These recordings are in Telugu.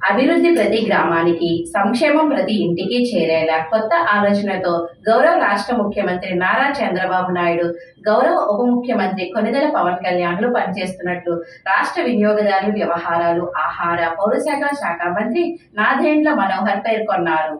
అభివృద్ధి ప్రతి గ్రామానికి సంక్షేమం ప్రతి ఇంటికి చేరేలా కొత్త ఆలోచనతో గౌరవ రాష్ట్ర ముఖ్యమంత్రి నారా చంద్రబాబు నాయుడు గౌరవ ఉప ముఖ్యమంత్రి కొనిదల పవన్ కళ్యాణ్లు పనిచేస్తున్నట్లు రాష్ట్ర వినియోగదారుల వ్యవహారాలు ఆహార పౌరశాఖ శాఖ మంత్రి నాదేండ్ల మనోహర్ పేర్కొన్నారు.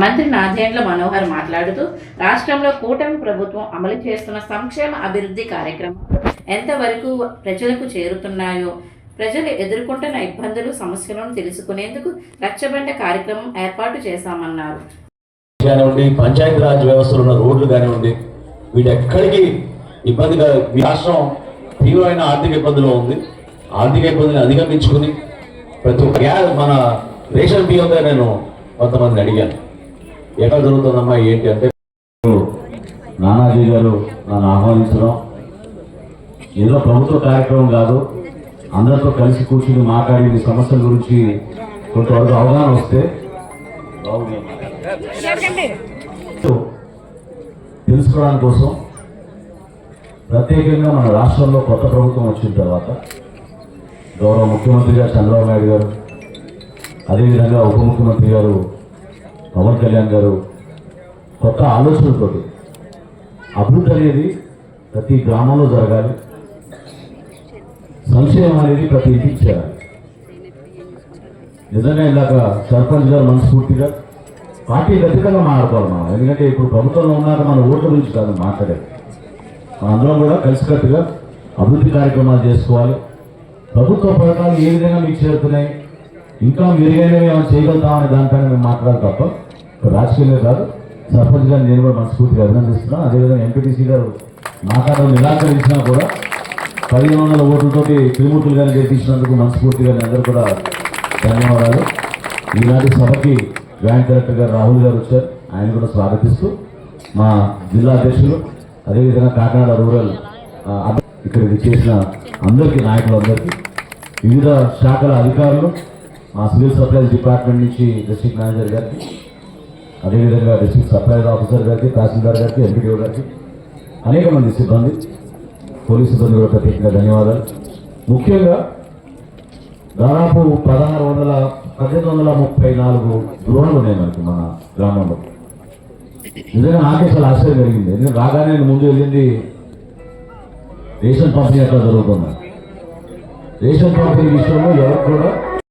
మంత్రి నాదేండ్ల మనోహర్ మాట్లాడుతూ రాష్ట్రంలో కూటమి ప్రభుత్వం అమలు చేస్తున్న సంక్షేమ అభివృద్ధి కార్యక్రమాలు ఎంతవరకు ప్రజలకు చేరుతున్నాయో ప్రజలు ఎదుర్కొంటున్న ఇబ్బందులు సమస్యలను తెలుసుకునేందుకు రచ్చబండ కార్యక్రమం ఏర్పాటు చేశామన్నారు. కానివ్వండి పంచాయతీరాజ్ వ్యవస్థలో ఉన్న రోడ్లు కానివ్వండి వీటెక్కడికి ఇబ్బందిగా రాష్ట్రం తీవ్రమైన ఆర్థిక ఇబ్బందులు ఉంది. ఆర్థిక ఇబ్బందిని అధిగమించుకుని ప్రతి ఒక్క గ్యా మన రేషన్ బియ్యంగా నేను కొంతమంది అడిగాను. ఎక్కడ జరుగుతుందమ్మా ఏంటి అంటే నానాజీ గారు నన్ను ఆహ్వానించడం. ఏదో ప్రభుత్వ కార్యక్రమం కాదు. అందరితో కలిసి కూర్చుని మాట్లాడి ఈ సమస్యల గురించి కొంతవరకు అవగాహన వస్తే బాగుంది. తెలుసుకోవడానికి కోసం ప్రత్యేకంగా మన రాష్ట్రంలో కొత్త ప్రభుత్వం వచ్చిన తర్వాత గౌరవ ముఖ్యమంత్రి గారు చంద్రబాబు నాయుడు గారు అదేవిధంగా ఉప ముఖ్యమంత్రి గారు పవన్ కళ్యాణ్ గారు కొత్త ఆలోచనలతోటి అభివృద్ధి అనేది ప్రతి గ్రామంలో జరగాలి. సంక్షేమం అనేది ప్రతి ఇంటికి చేయాలి నిజంగా ఇలాగ సర్పంచ్ గారు మనస్ఫూర్తిగా పార్టీ ఖచ్చితంగా మాట్లాడుకోవాలి మనం ఎందుకంటే ఇప్పుడు ప్రభుత్వంలో ఉన్నాక మన ఓట్ల గురించి కాదు మాట్లాడేది. మనందరం కూడా కలిసికట్టుగా అభివృద్ధి కార్యక్రమాలు చేసుకోవాలి. ప్రభుత్వ పథకాలు ఏ విధంగా మీకు చేరుతున్నాయి? ఇంకా మెరుగైనవి ఏమైనా చేయగలుగుతామనే దానిపైన మేము మాట్లాడాలి తప్ప ఇప్పుడు కాదు. సర్పంచ్ గారిని నేను కూడా మనస్ఫూర్తిగా అభినందిస్తున్నాను. అదేవిధంగా ఎంపీటీసీ గారు మాట్లాడడం నిరాకరించినా కూడా పదిహేను వందల ఓట్లతోటి త్రిమూర్తులు గారిని గెలిపించినందుకు మనస్ఫూర్తిగా అందరూ కూడా ధన్యవాదాలు. ఈనాటి సభకి జాయింట్ డైరెక్టర్ గారు రాహుల్ గారు వచ్చారు. ఆయన కూడా స్వాగతిస్తూ మా జిల్లా అధ్యక్షులు అదేవిధంగా కాకినాడ రూరల్ ఇక్కడికి చేసిన అందరికీ నాయకులందరికీ వివిధ శాఖల అధికారులు మా సివిల్ సప్లైస్ డిపార్ట్మెంట్ నుంచి డిస్ట్రిక్ట్ మేనేజర్ గారికి అదేవిధంగా డిస్ట్రిక్ట్ సప్లైస్ ఆఫీసర్ గారికి తహసీల్దార్ గారికి ఎంపీడీఓ గారికి అనేక మంది సిబ్బంది పోలీస్ సిబ్బంది కూడా ప్రత్యేకంగా ధన్యవాదాలు. ముఖ్యంగా దాదాపు పదహారు వందల పద్దెనిమిది వందల ముప్పై నాలుగు లోన్లు ఉన్నాయి మనకి మన గ్రామంలో. నిజంగా నాకే అసలు ఆశ్చర్యం జరిగింది ఎందుకంటే రాగానే నేను ముందు వెళ్ళింది రేషన్ పంపిణీ ఎక్కడ జరుగుతుంది. రేషన్ పంపిణీ విషయంలో ఎవరు కూడా